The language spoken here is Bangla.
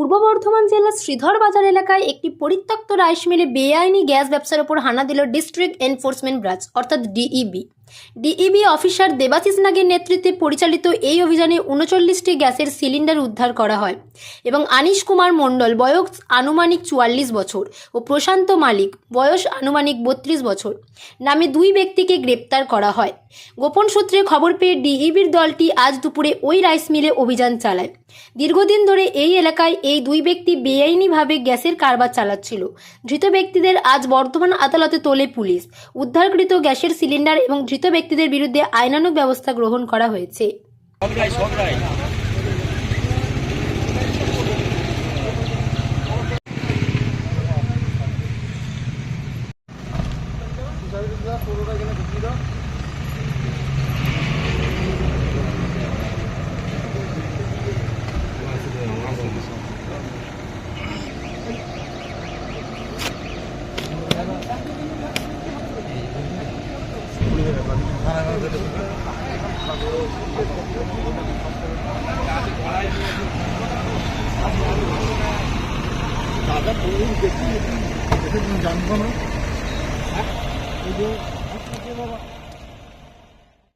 পূর্ব বর্ধমান জেলার শ্রীধর বাজার এলাকায় একটি পরিত্যক্ত রাইস মিলে বেআইনি গ্যাস ব্যবসার উপর হানা দিল ডিস্ট্রিক্ট এনফোর্সমেন্ট ব্রাঞ্চ, অর্থাৎ ডিইবি। ডিইবি অফিসার দেবাশিস নাগের নেতৃত্বে পরিচালিত এই অভিযানে উনচল্লিশটি গ্যাসের সিলিন্ডার উদ্ধার করা হয় এবং আনিশ কুমার মণ্ডল, বয়স আনুমানিক চুয়াল্লিশ বছর ও প্রশান্ত মালিক, বয়স আনুমানিক বত্রিশ বছর নামে দুই ব্যক্তিকে গ্রেপ্তার করা হয়। গোপন সূত্রে খবর পেয়ে ডিইবির দলটি আজ দুপুরে ওই রাইস মিলে অভিযান চালায়। দীর্ঘদিন ধরে এই এলাকায় এই দুই ব্যক্তি বেআইনিভাবে গ্যাসের কারবার চালাচ্ছিল। ধৃত ব্যক্তিদের আজ বর্ধমান আদালতে তোলে পুলিশ। উদ্ধারকৃত গ্যাসের সিলিন্ডার এবং ধৃত ব্যক্তিদের বিরুদ্ধে আইনানুগ ব্যবস্থা গ্রহণ করা হয়েছে। সবটাই সবটাই দাদা বলুন দেখি জানব না বাবা